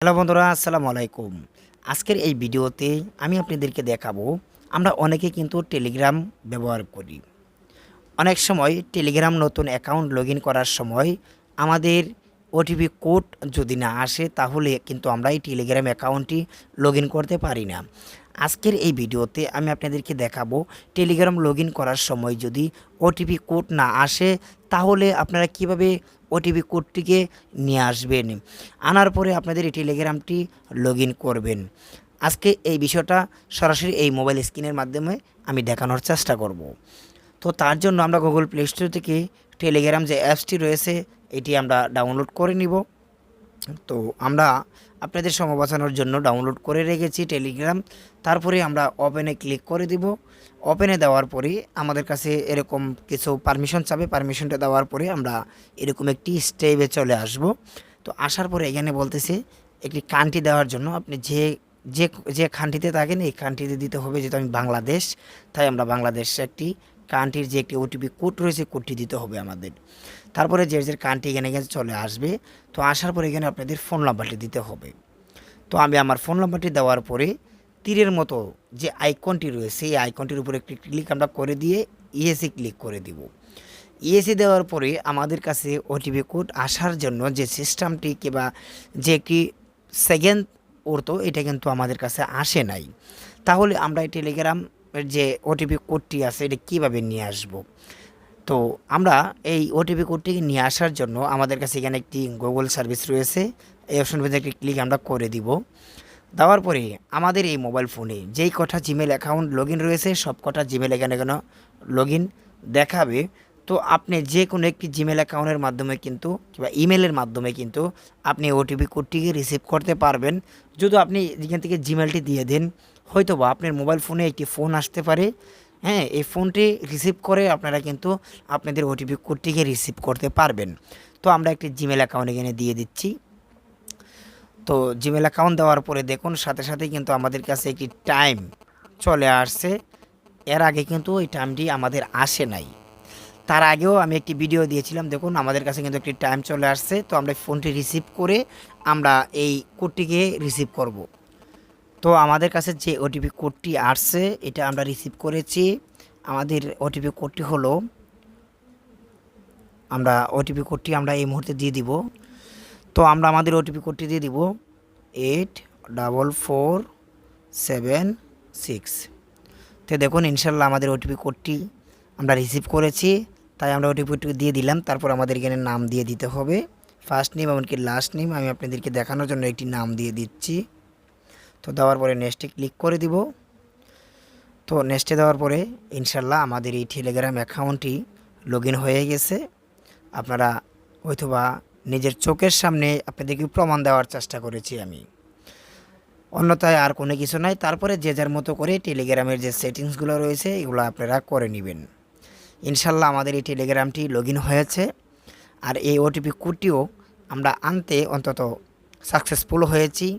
Hello বন্ধুরা, আসসালামু আলাইকুম। আজকের এই ভিডিওতে আমি আপনাদেরকে দেখাবো, আমরা অনেকে কিন্তু টেলিগ্রাম ব্যবহার করি। অনেক সময় টেলিগ্রাম নতুন অ্যাকাউন্ট লগ করার সময় আমাদের ওটিপি কোড যদি না আসে, তাহলে কিন্তু আমরা এই টেলিগ্রাম অ্যাকাউন্টটি লগ করতে পারি না। আজকের এই ভিডিওতে আমি আপনাদেরকে দেখাবো টেলিগ্রাম লগ করার সময় যদি ওটিপি কোড না আসে, তাহলে আপনারা কীভাবে ওটিপি কোডটিকে নিয়ে আসবেন? আনার পরে আপনাদের এই টেলিগ্রামটি লগ করবেন। আজকে এই বিষয়টা সরাসরি এই মোবাইল স্ক্রিনের মাধ্যমে আমি দেখানোর চেষ্টা করব। তো তার জন্য আমরা গুগল প্লে স্টোর থেকে টেলিগ্রাম যে অ্যাপসটি রয়েছে, এটি আমরা ডাউনলোড করে নিব। তো আমরা আপনাদের সময় বাঁচানোর জন্য ডাউনলোড করে রেখেছি টেলিগ্রাম তারপরে আমরা ওপেনে ক্লিক করে দিব। ওপেনে দেওয়ার পরে আমাদের কাছে এরকম কিছু পারমিশন চাবে। পারমিশনটা দেওয়ার পরে আমরা এরকম একটি স্টেপে চলে আসব। তো আসার পরে এখানে বলতেছে, একটি কান্ট্রি দেওয়ার জন্য আপনি যে যে যে খানটিতে থাকেন, এই খানটিতে দিতে হবে যেহেতু আমি বাংলাদেশ। তাই আমরা বাংলাদেশ একটি কান্ট্রির যে একটি ওটিপি কোড রয়েছে, কোডটি দিতে হবে আমাদের। তারপরে যে যে কান্ট্রি এখানে এখানে চলে আসবে, তো আসার পরে এখানে আপনাদের ফোন নাম্বারটি দিতে হবে। তো আমি আমার ফোন নাম্বারটি দেওয়ার পরে তীরের মতো যে আইকনটি রয়েছে এই আইকনটির উপরে একটি ক্লিক আমরা করে দিয়ে ইএসি ক্লিক করে দিব। ইএসি দেওয়ার পরে আমাদের কাছে ওটিপি কোড আসার জন্য যে সিস্টেমটি কিংবা যে একটি সেকেন্ড উড়তো এটা কিন্তু আমাদের কাছে আসে নাই। তাহলে আমরা এই টেলিগ্রাম যে ওটিপি কোডটি আছে, এটা কীভাবে নিয়ে আসব? তো আমরা এই ওটিপি কোডটিকে নিয়ে আসার জন্য আমাদের কাছে এখানে একটি গুগল সার্ভিস রয়েছে। এই অপশন পেজে একটি ক্লিক আমরা করে দিব। দেওয়ার পরে আমাদের এই মোবাইল ফোনে যেই কটা জিমেল অ্যাকাউন্ট লগ রয়েছে, সব কটা জিমেল এখানে কেন লগ দেখাবে। তো আপনি যে কোনো একটি জিমেল অ্যাকাউন্টের মাধ্যমে কিন্তু কিংবা ইমেলের মাধ্যমে কিন্তু আপনি ওটিপি কোডটিকে রিসিভ করতে পারবেন। যদি আপনি এখান থেকে জিমেলটি দিয়ে দেন হয়তো বা আপনার মোবাইল ফোনে একটি ফোন আসতে পারে। হ্যাঁ এই ফোনটি রিসিভ করে আপনারা কিন্তু আপনাদের ওটিপি কোডটিকে রিসিভ করতে পারবেন। তো আমরা একটি জিমেল অ্যাকাউন্ট এখানে দিয়ে দিচ্ছি। তো জিমেল অ্যাকাউন্ট দেওয়ার পরে দেখুন, সাথে সাথে কিন্তু আমাদের কাছে একটি টাইম চলে আসছে। এর আগে কিন্তু ওই টাইমটি আমাদের আসে নাই। তার আগেও আমি একটি ভিডিও দিয়েছিলাম, দেখুন, আমাদের কাছে কিন্তু একটি টাইম চলে আসছে। তো আমরা ফোনটি রিসিভ করে আমরা এই কোডটিকে রিসিভ করব। তো আমাদের কাছে যে ওটিপি কোডটি আসছে, এটা আমরা রিসিভ করেছি। আমাদের ওটিপি কোডটি হলো, আমরা ওটিপি কোডটি আমরা এই মুহূর্তে দিয়ে দিব। তো আমরা আমাদের ওটিপি কোডটি দিয়ে দিব eight double four seven six তো দেখুন, ইনশাল্লাহ আমাদের ওটিপি কোডটি আমরা রিসিভ করেছি, তাই আমরা ওটিপি কোডটি দিয়ে দিলাম। তারপর আমাদের এখানে নাম দিয়ে দিতে হবে। ফার্স্ট নেম এমনকি লাস্ট নেম আমি আপনাদেরকে দেখানোর জন্য একটি নাম দিয়ে দিচ্ছি। তো দেওয়ার পরে নেক্সটে ক্লিক করে দিব। তো নেক্সটে দেওয়ার পরে ইনশাল্লাহ আমাদের এই টেলিগ্রাম অ্যাকাউন্টটি লগ হয়ে গেছে। আপনারা হয়তোবা নিজের চোখের সামনে আপনাদেরকে প্রমাণ দেওয়ার চেষ্টা করেছি আমি। অন্যথায় আর কোনো কিছু নাই। তারপরে যে যার মতো করে টেলিগ্রামের যে সেটিংসগুলো রয়েছে, এগুলো আপনারা করে নেবেন। ইনশাল্লাহ আমাদের এই টেলিগ্রামটি লগ হয়েছে। আর এই ওটিপি কোডটিও আমরা আনতে অন্তত সাকসেসফুল হয়েছি।